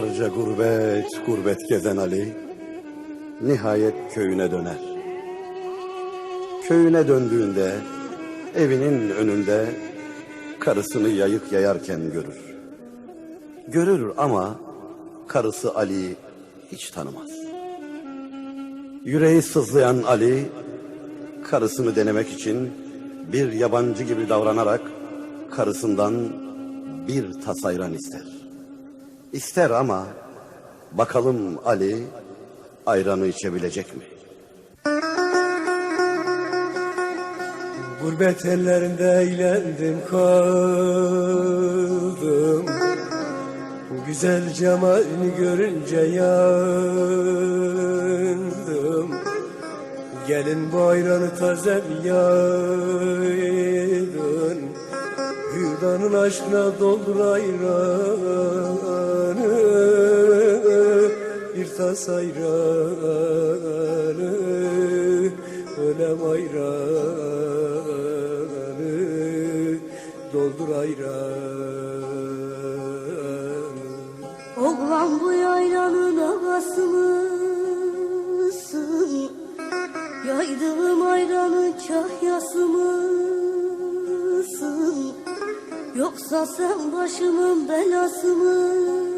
Yıllarca gurbet, gurbet gezen Ali nihayet köyüne döner. Köyüne döndüğünde evinin önünde karısını yayık yayarken görür. Görür ama karısı Ali'yi hiç tanımaz. Yüreği sızlayan Ali karısını denemek için bir yabancı gibi davranarak karısından bir tasayran ister. İster ama bakalım Ali ayranı içebilecek mi? Gurbet ellerinde eğlendim kaldım. Güzel cemalini görünce yandım. Gelin bu ayranı taze mi Hüdanın aşkına doldur ayranı Bir tas ayranı Ölem ayranı Doldur ayranı Oğlan bu yaylanın ağası mısın? Yaydığım ayranın kahyası mısın? Yoksa sen başımın belası mısın?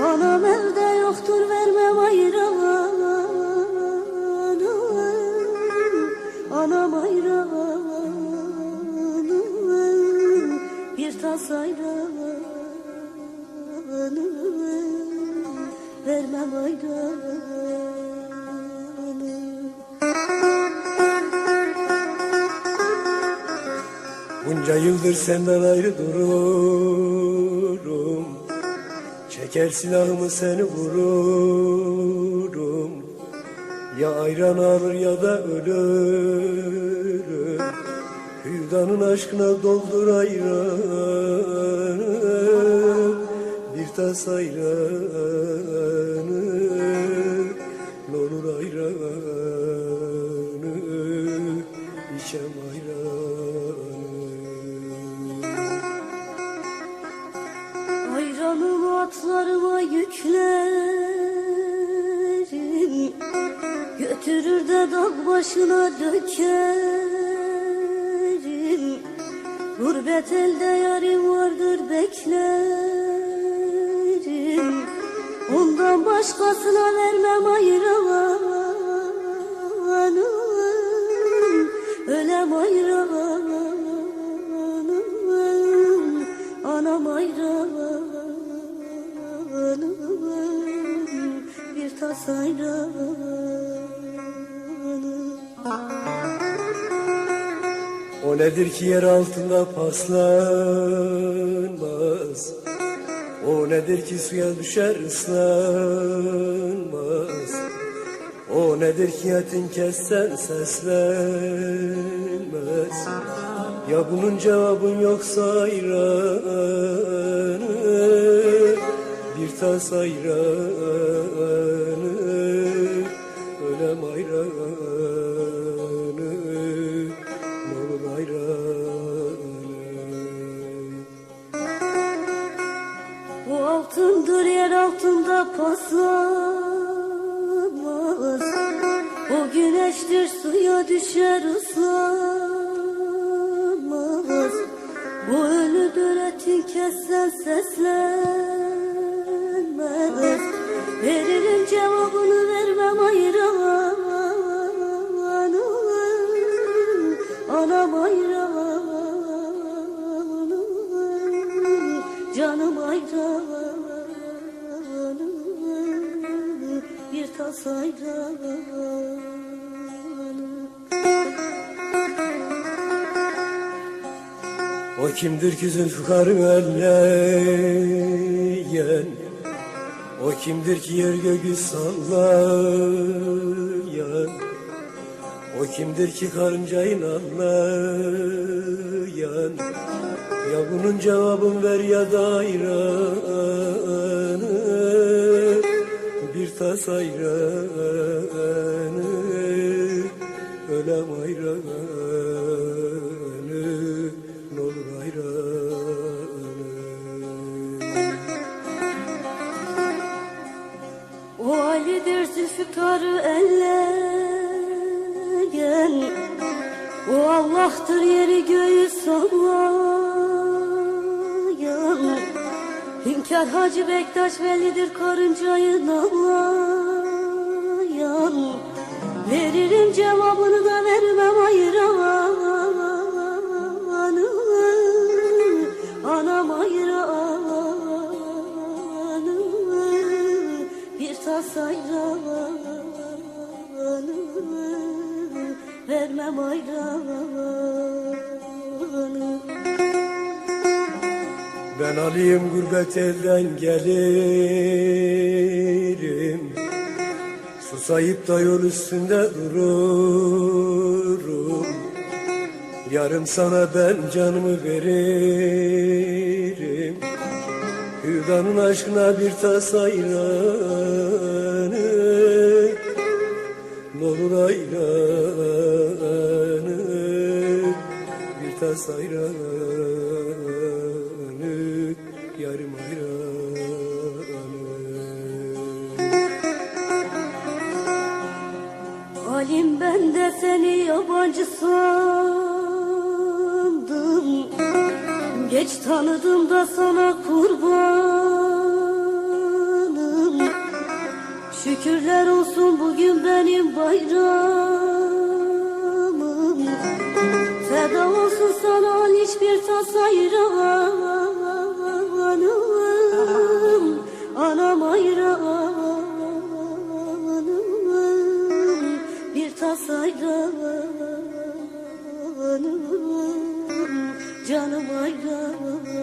Anam evde yoktur vermem ayranı Anam ayranı Bir tas ayranı Vermem ayranı Bunca yıldır senden ayrı dururum. Çeker silahımı seni vururum. Ya ayran alır ya da ölürüm. Hüdanın aşkına doldur ayranı. Bir tas ayranı Ayranımı atlarıma yüklerim. Götürür de dağ başına dökerim. Gurbet elde yarim vardır beklerim. Ondan başkasına vermem ayranı Ölem ayranı tas ayranı O nedir ki yer altında paslanmaz? O nedir ki suya düşer ıslanmaz? O nedir ki etin kessen seslenmez? Ya bunun cevabın yoksa ayranı Bir tas ayranı Ayranı Bu altındır yer altında paslanmaz O güneştir suya düşer ıslanmaz. Bu ölüdür etin kessen seslenmez Anam ayranı Canım ayranı Bir tas ayranı O kimdir ki zülfikarı elleyen O kimdir ki yer göğü sallayan o kimdir ki karıncayın anlayan Ya bunun cevabını ver ya da ayranı. Bir tas ayranı. Ölem ayranı. N'olur ayranı. O Ali'dir zülfikarı eller. O Allah'tır yeri göğü sallayan. Hünkar Hacı Bektaş Velidir karıncayı nalayan Veririm cevabını da vermem ayıranı Anam ayıranı Bir tas ayranı Vermem ayranı Ben alayım gurbet elden gelirim. Susayıp da yol üstünde dururum. Yarım sana ben canımı veririm. Hüdanın aşkına bir tas ayranı. Nolur ayranı Bir tas ayranı Yarım ayranı Halim ben de seni yabancı sandım. Geç tanıdım da sana kurbanım. Şükürler olsun bugün benim bayramım. Feda olsun sana hiçbir tas ayranım Anam ayranım bir tas ayranım Canım ayranım